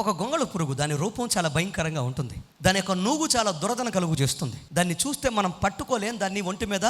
ఒక గొంగళ పురుగు దాని రూపం చాలా భయంకరంగా ఉంటుంది. దాని యొక్క నూగు చాలా దురదన కలుగు చేస్తుంది. దాన్ని చూస్తే మనం పట్టుకోలేం దాన్ని ఒంటి మీద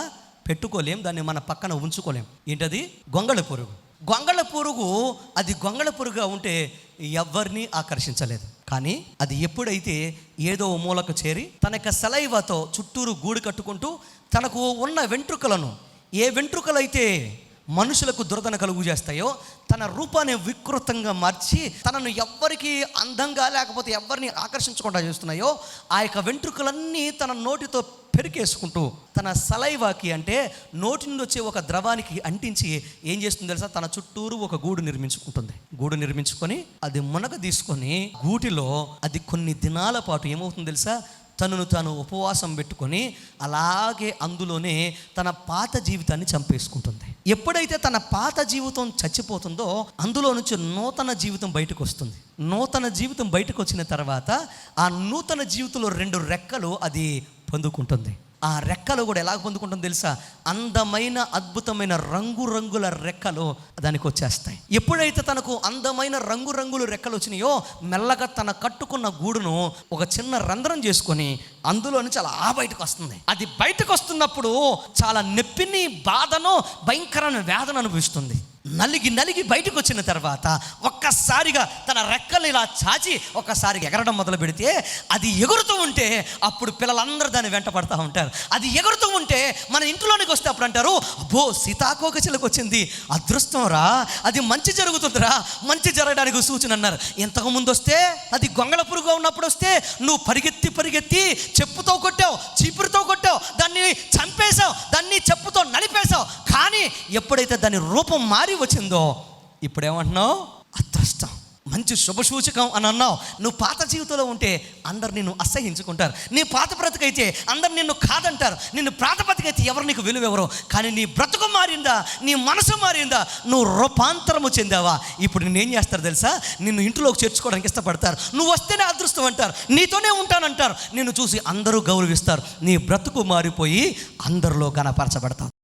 పెట్టుకోలేం దాన్ని మన పక్కన ఉంచుకోలేం. ఏంటది? గొంగళ పురుగు. గొంగళ పురుగు అది గొంగళ పురుగుగా ఉంటే ఎవరిని ఆకర్షించలేదు. కానీ అది ఎప్పుడైతే ఏదో ఓ మూలకు చేరి తన యొక్క సెలైవతో చుట్టూరు గూడు కట్టుకుంటూ తనకు ఉన్న వెంట్రుకలను ఏ వెంట్రుకలైతే మనుషులకు దురదన కలుగు చేస్తాయో తన రూపాన్ని వికృతంగా మార్చి తనను ఎవ్వరికి అందంగా లేకపోతే ఎవరిని ఆకర్షించకుండా చేస్తున్నాయో ఆ యొక్క వెంట్రుకలన్నీ తన నోటితో పెరికేసుకుంటూ తన సలైవాకి అంటే నోటి నుండి వచ్చే ఒక ద్రవానికి అంటించి ఏం చేస్తుంది తెలుసా? తన చుట్టూరు ఒక గూడు నిర్మించుకుంటుంది. గూడు నిర్మించుకొని అది మునగ తీసుకొని గూటిలో అది కొన్ని దినాల పాటు ఏమవుతుంది తెలుసా? తనను తాను ఉపవాసం పెట్టుకొని అలాగే అందులోనే తన పాత జీవితాన్ని చంపేసుకుంటుంది. ఎప్పుడైతే తన పాత జీవితం చచ్చిపోతుందో అందులో నుంచి నూతన జీవితం బయటకు వస్తుంది. నూతన జీవితం బయటకు వచ్చిన తర్వాత ఆ నూతన జీవితంలో రెండు రెక్కలు అది పొందుకుంటుంది. ఆ రెక్కలు కూడా ఎలా పొందుకుంటుందో తెలుసా? అందమైన అద్భుతమైన రంగురంగుల రెక్కలు దానికి వచ్చేస్తాయి. ఎప్పుడైతే తనకు అందమైన రంగురంగుల రెక్కలు వచ్చినాయో మెల్లగా తన కట్టుకున్న గూడును ఒక చిన్న రంధ్రం చేసుకొని అందులో నుంచి అలా ఆ బయటకు వస్తుంది. అది బయటకు వస్తున్నప్పుడు చాలా నొప్పిని బాధను భయంకరమైన వేదన అనుభవిస్తుంది. నలిగి నలిగి బయటకు వచ్చిన తర్వాత ఒక్కసారిగా తన రెక్కలు ఇలా చాచి ఒక్కసారిగా ఎగరడం మొదలు పెడితే అది ఎగురుతూ ఉంటే అప్పుడు పిల్లలందరూ దాన్ని వెంట పడతా ఉంటారు. అది ఎగురుతూ ఉంటే మన ఇంట్లోనికి వస్తే అప్పుడు అంటారు అబ్బో సీతాకోక చిలుక వచ్చింది. అదృష్టం రా. అది మంచి జరుగుతుందిరా. మంచి జరగడానికి సూచన అన్నారు. ఇంతకు ముందు వస్తే అది గొంగళ పురుగు ఉన్నప్పుడు వస్తే నువ్వు పరిగెత్తి పరిగెత్తి చెప్పుతో కొట్టావు చీపురుతో కొట్టావు. దాన్ని చంపేశావు. దాన్ని చెప్పుతో నలిపి కానీ ఎప్పుడైతే దాని రూపం మారి వచ్చిందో ఇప్పుడేమంటున్నావు? అదృష్టం. మంచి శుభసూచకం అని అన్నావు. నువ్వు పాత జీవితంలో ఉంటే అందరు నిన్ను అసహించుకుంటారు. నీ పాత బ్రతుకైతే అందరు నిన్ను కాదంటారు. నిన్ను ప్రాతపతికైతే ఎవరు నీకు విలువ ఎవరు కానీ నీ బ్రతుకు మారిందా? నీ మనసు మారిందా? నువ్వు రూపాంతరము చెందావా? ఇప్పుడు నేనేం ఏం చేస్తారు తెలుసా? నిన్ను ఇంట్లోకి చేర్చుకోవడానికి ఇష్టపడతారు. నువ్వు వస్తేనే అదృష్టం అంటారు. నీతోనే ఉంటానంటారు. నిన్ను చూసి అందరూ గౌరవిస్తారు. నీ బ్రతుకు మారిపోయి అందరిలో కనపరచబడతావు